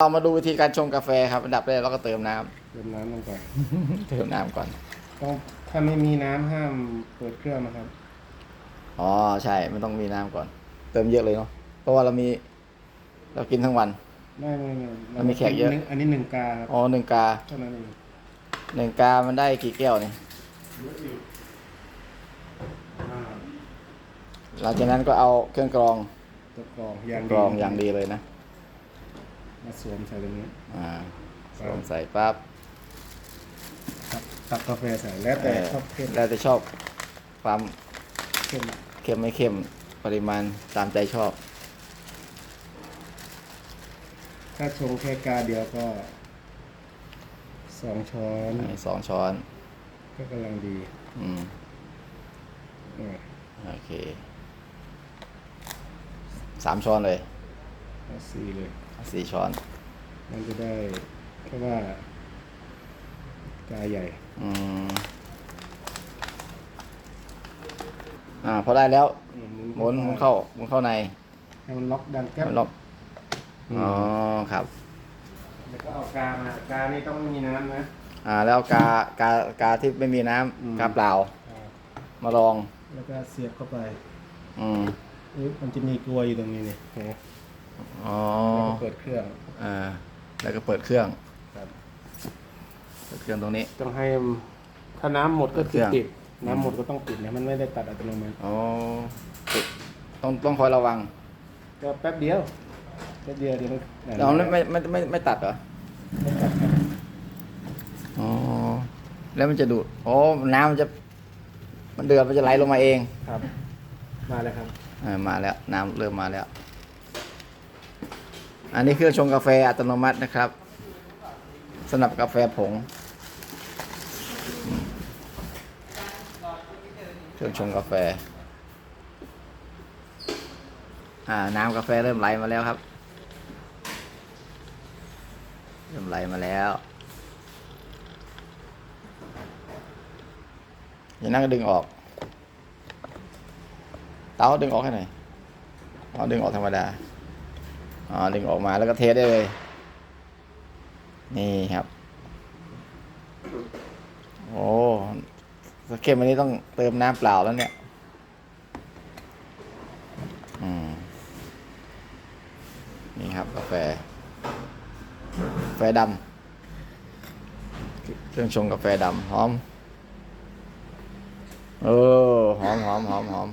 เรามาดูวิธีการชงกาแฟครับอันดับแรกเราก็เติมน้ำเติมน้ำลงไปเติมน้ำก่อน ต้องถ้าไม่มีน้ำห้ามเปิดเครื่องนะครับ อ๋อใช่ไม่ต้องมีน้ำก่อน เติมเยอะเลยเนาะ เพราะว่าเรามี เรากินทั้งวัน ไม่ไม่ไม่มันมีแขกเยอะ นนี้อันนี้หนึ่งกาครับอ๋อหนึ่งกาเท่านั้นเองหนึ่งกา มันได้กี่แก้วเนี่ย อ่าหลังจากนั้นก็เอาเครื่องกรอง ตัวกรองอย่างกรองอย่างดีเลยนะ มาสวมใส่ตรงนี้อ่าสวมใส่ปั๊บตักตักกาแฟใส่แล้วแต่ชอบเข้มแล้วแต่ชอบความเข้มเค็มไม่เค็มปริมาณตามใจชอบ ถ้าชงแค่กาเดียวก็สองช้อนสองช้อน ก็กำลังดี อืมอ่าโอเคสามช้อนเลยเอาสี่เลย สี่ช้อน มันจะได้เพราะว่ากาใหญ่ อืมอ่าพอได้แล้วอืมหมุนหมุนเข้าหมุนเข้าในให้มันล็อกดันแก๊ปมันล็อกอืมอ๋อครับ แล้วก็เอากามากานี่ต้องไม่มีน้ำนะอ่า แล้วกากากาที่ไม่มีน้ำอืมกาเปล่าอ่า มาลอง แล้วก็เสียบเข้าไป อืมอุ๊ยมันจะมีกลวยอยู่ตรงนี้นี่เห็นไหมอ๋อแล้วก็เปิดเครื่อง อ่า แล้วก็เปิดเครื่องครับ เปิดเครื่องตรงนี้ ต้องให้มันถ้าน้ำหมดก็เครื่คือองปิด น้ำหมดก็ต้องปิดนะมันไม่ได้ตัดอัตโนมัติอ๋อปิดต้องต้องคอยระวังก็แป๊บเดียวแป๊บเดียวเดี๋ยวมันเราไม่ไม่ไม่ไม่ไม่ตัดเหรอไม่ตัดครับอ๋อ แล้วมันจะดูด อ๋อ น้ำมันจะ มันเดือดมันจะไหลลงมาเอง ครับ มาเลยครับ อ่ามาแล้ว น้ำเริ่มมาแล้ว อันนี้เครื่องชงกาแฟอัตโนมัตินะครับสำหรับกาแฟผงเครื่องชงกาแฟ อ่า น้ำกาแฟเริ่มไหลมาแล้วครับ เริ่มไหลมาแล้วอย่านั้นก็ดึงออก เตาดึงออกให้หน่อยอ๋อดึงออกธรรมดา อ๋อดึงออกมาแล้วก็เทได้เลย นี่ครับ โอ้สเก็ตวันนี้ต้องเติมน้ำเปล่าแล้วเนี่ยอืมนี่ครับกาแฟกาแฟดำเครื่องชงกาแฟดำหอม เออหอมหอมหอมหอม